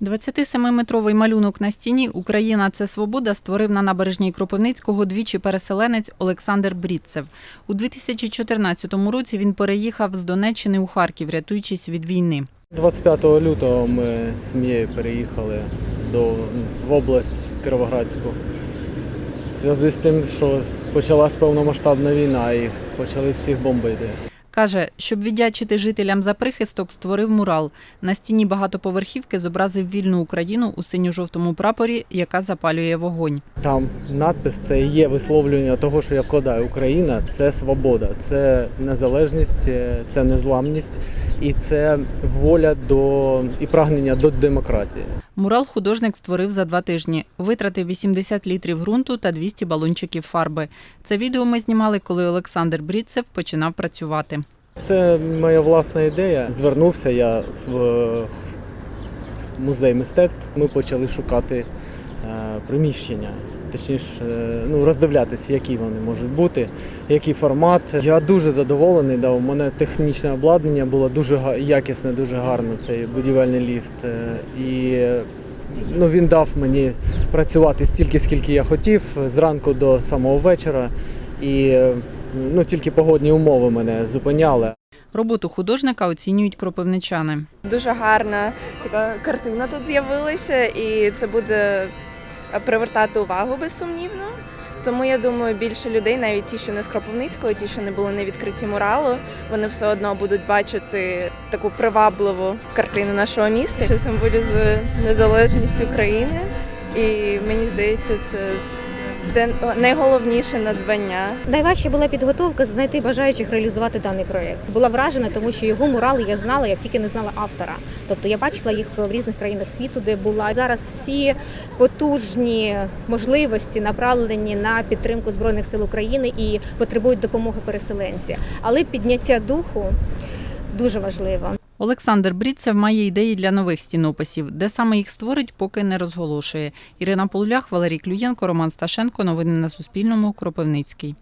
27-метровий малюнок на стіні Україна це свобода створив на набережній Кропивницького двічі переселенець Олександр Брідцев. У 2014 році він переїхав з Донеччини у Харків, рятуючись від війни. 25 лютого ми з сім'єю переїхали до, в область Кіровоградську. В зв'язку з тим, що почалась повномасштабна війна і почали всіх бомбити. Каже, щоб віддячити жителям за прихисток, створив мурал. На стіні багатоповерхівки зобразив вільну Україну у синьо-жовтому прапорі, яка запалює вогонь. Там надпис це і є висловлювання того, що я вкладаю. Україна це свобода, це незалежність, це незламність і це воля до і прагнення до демократії. Мурал художник створив за два тижні. Витратив 80 літрів ґрунту та 200 балончиків фарби. Це відео ми знімали, коли Олександр Брідцев починав працювати. Це моя власна ідея. Звернувся я в е, музей мистецтв. Ми почали шукати е, приміщення, точніше, е, ну, роздивлятися, які вони можуть бути, який формат. Я дуже задоволений. Да, у мене технічне обладнання було дуже якісне, дуже гарно. Цей будівельний ліфт. І ну, він дав мені працювати стільки, скільки я хотів, зранку до самого вечора. І ну, тільки погодні умови мене зупиняли. Роботу художника оцінюють кропивничани. Дуже гарна така картина тут з'явилася, і це буде привертати увагу безсумнівно. Тому я думаю, більше людей, навіть ті, що не з Кропивницького, ті, що не були на відкритті муралу, вони все одно будуть бачити таку привабливу картину нашого міста, що символізує незалежність України. І мені здається, це де- найголовніше надбання Найважча була підготовка знайти бажаючих реалізувати даний проєкт. Була вражена, тому що його мурали я знала, я тільки не знала автора. Тобто я бачила їх в різних країнах світу, де була зараз всі потужні можливості направлені на підтримку збройних сил України і потребують допомоги переселенці. Але підняття духу дуже важливо. Олександр Брідцев має ідеї для нових стінописів. Де саме їх створить, поки не розголошує. Ірина Полулях, Валерій Клюєнко, Роман Сташенко. Новини на Суспільному. Кропивницький.